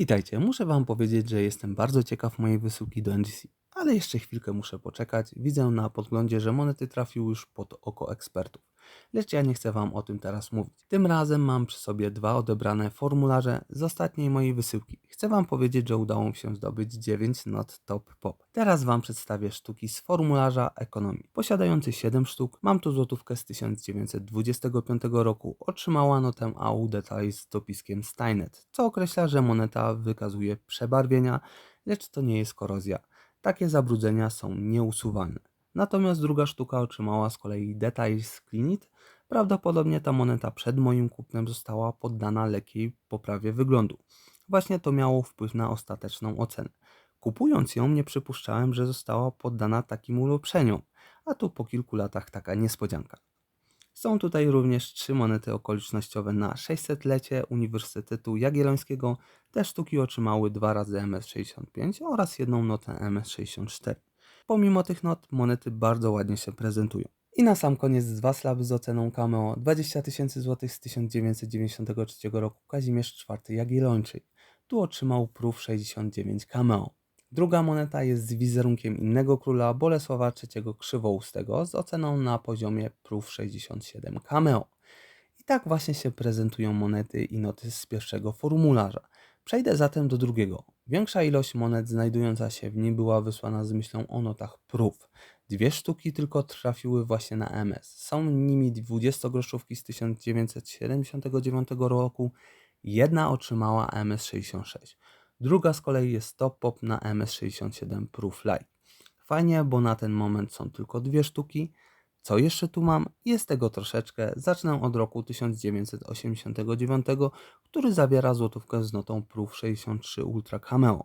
Witajcie, muszę wam powiedzieć, że jestem bardzo ciekaw mojej wysyłki do NGC, ale jeszcze chwilkę muszę poczekać. Widzę na podglądzie, że monety trafiły już pod oko ekspertów, lecz ja nie chcę wam o tym teraz mówić. Tym razem mam przy sobie dwa odebrane formularze z ostatniej mojej wysyłki. Chcę wam powiedzieć, że udało mi się zdobyć 9 not top pop. Teraz wam przedstawię sztuki z formularza ekonomii. Posiadający 7 sztuk, mam tu złotówkę z 1925 roku. Otrzymała notę AU Detail z dopiskiem Steinet, co określa, że moneta wykazuje przebarwienia, lecz to nie jest korozja. Takie zabrudzenia są nieusuwalne. Natomiast druga sztuka otrzymała z kolei Details Cleanit. Prawdopodobnie ta moneta przed moim kupnem została poddana lekkiej poprawie wyglądu. Właśnie to miało wpływ na ostateczną ocenę. Kupując ją nie przypuszczałem, że została poddana takim ulepszeniom, a tu po kilku latach taka niespodzianka. Są tutaj również trzy monety okolicznościowe na 600-lecie Uniwersytetu Jagiellońskiego. Te sztuki otrzymały dwa razy MS65 oraz jedną notę MS64. Pomimo tych not, monety bardzo ładnie się prezentują. I na sam koniec dwa slaby z oceną cameo 20 tysięcy złotych z 1993 roku Kazimierz IV Jagiellończyk. Tu otrzymał proof 69 cameo. Druga moneta jest z wizerunkiem innego króla Bolesława III Krzywoustego z oceną na poziomie proof 67 cameo. I tak właśnie się prezentują monety i noty z pierwszego formularza. Przejdę zatem do drugiego. Większa ilość monet znajdująca się w nim była wysłana z myślą o notach proof. Dwie sztuki tylko trafiły właśnie na MS. Są nimi 20-groszówki z 1979 roku. Jedna otrzymała MS66. Druga z kolei jest Top Pop na MS67 Proof Light. Fajnie, bo na ten moment są tylko dwie sztuki. Co jeszcze tu mam? Jest tego troszeczkę. Zacznę od roku 1989, który zawiera złotówkę z notą Proof 63 Ultra Cameo.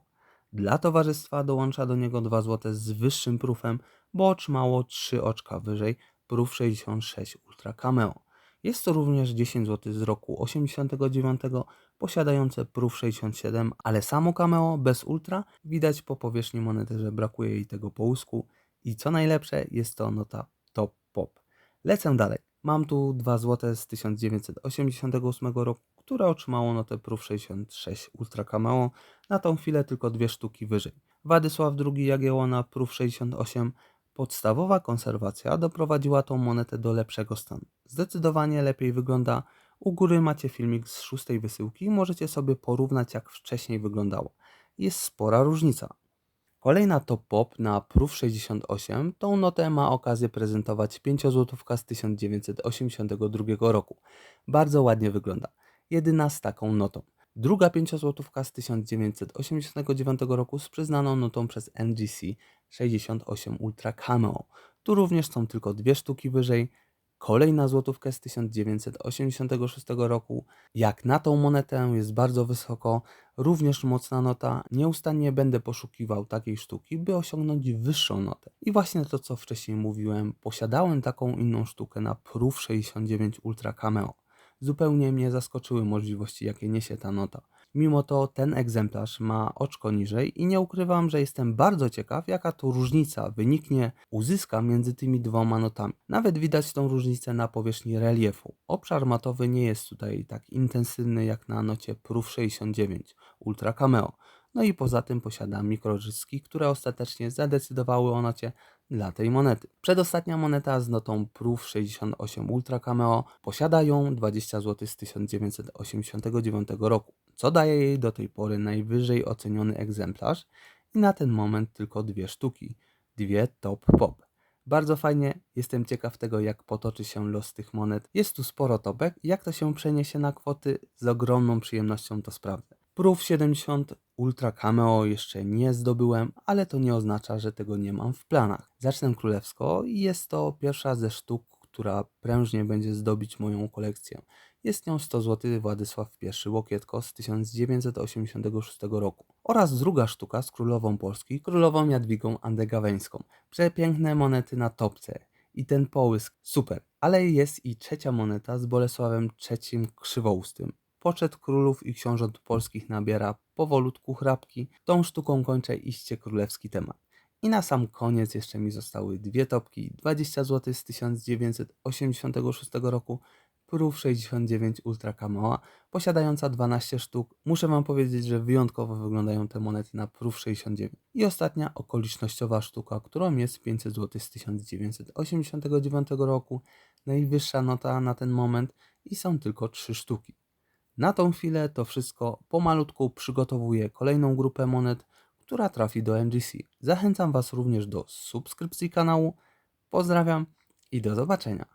Dla towarzystwa dołącza do niego 2 zł z wyższym proofem, bo otrzymało 3 oczka wyżej Proof 66 Ultra Cameo. Jest to również 10 zł z roku 89, posiadające Proof 67, ale samo cameo bez ultra widać po powierzchni monety, że brakuje jej tego połysku i co najlepsze jest to nota pop. Lecę dalej. Mam tu 2 zł z 1988 roku, które otrzymało notę Proof 66 Ultra Cameo, na tą chwilę tylko dwie sztuki wyżej. Władysław II Jagiełona Proof 68 Podstawowa konserwacja doprowadziła tą monetę do lepszego stanu. Zdecydowanie lepiej wygląda. U góry macie filmik z szóstej wysyłki i możecie sobie porównać jak wcześniej wyglądało. Jest spora różnica. Kolejna top pop na Proof 68 tą notę ma okazję prezentować 5 złotówka z 1982 roku. Bardzo ładnie wygląda. Jedyna z taką notą. Druga 5 złotówka z 1989 roku z przyznaną notą przez NGC 68 Ultra Cameo. Tu również są tylko dwie sztuki wyżej. Kolejna złotówka z 1986 roku. Jak na tą monetę jest bardzo wysoko, również mocna nota. Nieustannie będę poszukiwał takiej sztuki, by osiągnąć wyższą notę. I właśnie to, co wcześniej mówiłem, posiadałem taką inną sztukę na Proof 69 Ultra Cameo. Zupełnie mnie zaskoczyły możliwości, jakie niesie ta nota. Mimo to ten egzemplarz ma oczko niżej i nie ukrywam, że jestem bardzo ciekaw, jaka tu różnica wyniknie, uzyska między tymi dwoma notami. Nawet widać tą różnicę na powierzchni reliefu. Obszar matowy nie jest tutaj tak intensywny jak na nocie Proof 69 Ultra Cameo. No i poza tym posiada mikrożyski, które ostatecznie zadecydowały o nocie dla tej monety. Przedostatnia moneta z notą Proof 68 Ultra Cameo posiada ją 20 zł z 1989 roku, co daje jej do tej pory najwyżej oceniony egzemplarz i na ten moment tylko dwie sztuki, dwie top pop. Bardzo fajnie, jestem ciekaw tego jak potoczy się los tych monet. Jest tu sporo topek, jak to się przeniesie na kwoty, z ogromną przyjemnością to sprawdzę. Proof 70 Ultra Cameo jeszcze nie zdobyłem, ale to nie oznacza, że tego nie mam w planach. Zacznę królewsko i jest to pierwsza ze sztuk, która prężnie będzie zdobić moją kolekcję. Jest nią 100 zł Władysław I Łokietko z 1986 roku oraz druga sztuka z królową Polski, królową Jadwigą Andegaweńską. Przepiękne monety na topce i ten połysk super, ale jest i trzecia moneta z Bolesławem III Krzywoustym poczet królów i książąt polskich nabiera powolutku chrapki. Tą sztuką kończę iście królewski temat. I na sam koniec jeszcze mi zostały dwie topki, 20 zł z 1986 roku, Proof 69 Ultra Kamoa, posiadająca 12 sztuk. Muszę Wam powiedzieć, że wyjątkowo wyglądają te monety na Proof 69. I ostatnia okolicznościowa sztuka, którą jest 500 zł z 1989 roku. Najwyższa nota na ten moment i są tylko 3 sztuki. Na tą chwilę to wszystko. Pomalutku przygotowuję kolejną grupę monet, która trafi do MGC. Zachęcam Was również do subskrypcji kanału. Pozdrawiam i do zobaczenia.